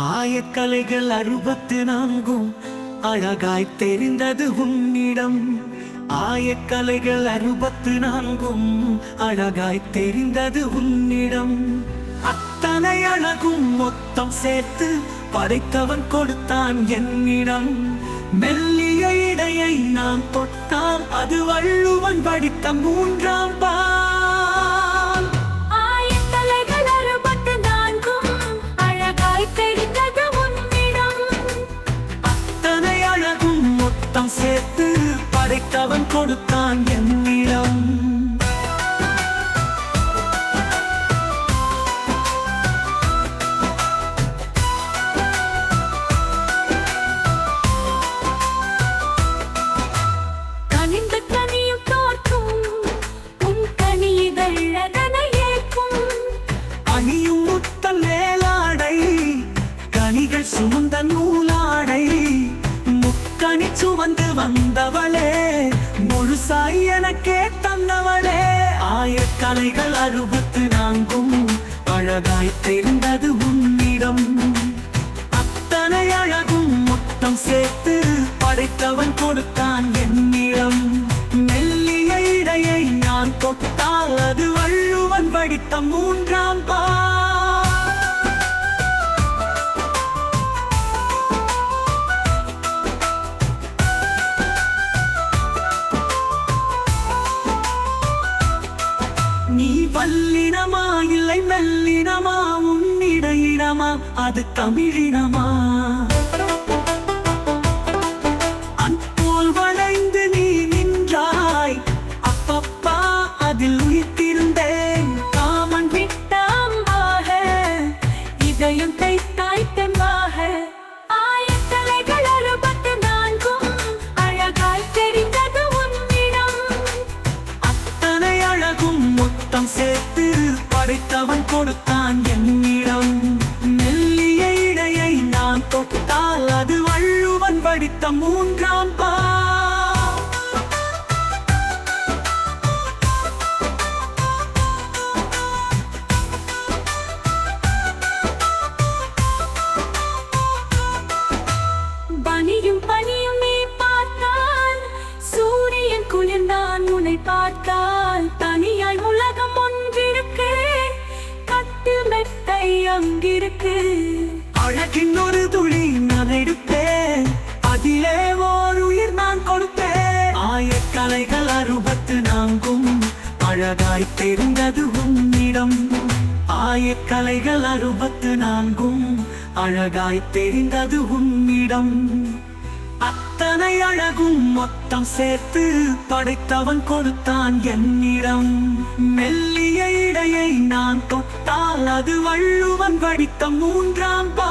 ஆயக்கலைகள் அறுபத்து நான்கும் அழகாய் தெரிந்தது உன்னிடம். ஆயக்கலைகள் அறுபத்து நான்கும் அழகாய் தெரிந்தது உன்னிடம். அத்தனை அழகும் மொத்தம் சேர்த்து படைத்தவன் கொடுத்தான் என்னிடம். மெல்லிய இடையை நான் தொட்டால் அது வள்ளுவன் படித்த மூன்றாம் பா கொடுத்தான் என்னிடம். சுமந்த நூலாடை முக்கணி சுமந்து வந்தவளே முழுசாய் எனக்கே தந்தவளே ஆயக்கலைகள் அறுபத்து நான்கும். அழகாய் தெரிந்தது உன்னிடம். அத்தனை அழகும் மொத்தம் சேர்த்து படைத்தவன் கொடுத்தான் என்னிடம். மெல்லிய இடையை நான் தொட்டால் அது வள்ளுவன் படித்த மூன்றாம் பா நீ வல்லினமா இல்லை மெல்லினமா உன்னிடையினமா அது தமிழினமா? மொத்தம் சேர்த்து படைத்தவன் கொடுத்தான் என்னிடம். மெல்லிய இடையை நான் தொட்டால் அது வள்ளுவன் படித்த மூன்றாம் பா. பனியும் பனியும் நீ சூரியன் குளிர்ந்தான் உன்னை அங்கிருக்கு. அழகின் ஒரு துளி நான் எடுப்பேன் அதிலே ஓர் உயிர் நான் கொடுப்பேன் ஆயக்கலைகள் அறுபத்து நான்கும். அழகாய் தெரிந்தது உன்னிடம். ஆயக்கலைகள் அறுபத்து நான்கும். அழகாய் தெரிந்தது உன்னிடம். அத்தனை அழகும் மொத்தம் சேர்த்து படைத்தவன் கொடுத்தான் என்னிடம். மெல்லிய இடையை நான் தொட்டால் அது வள்ளுவன் படித்த மூன்றாம் பா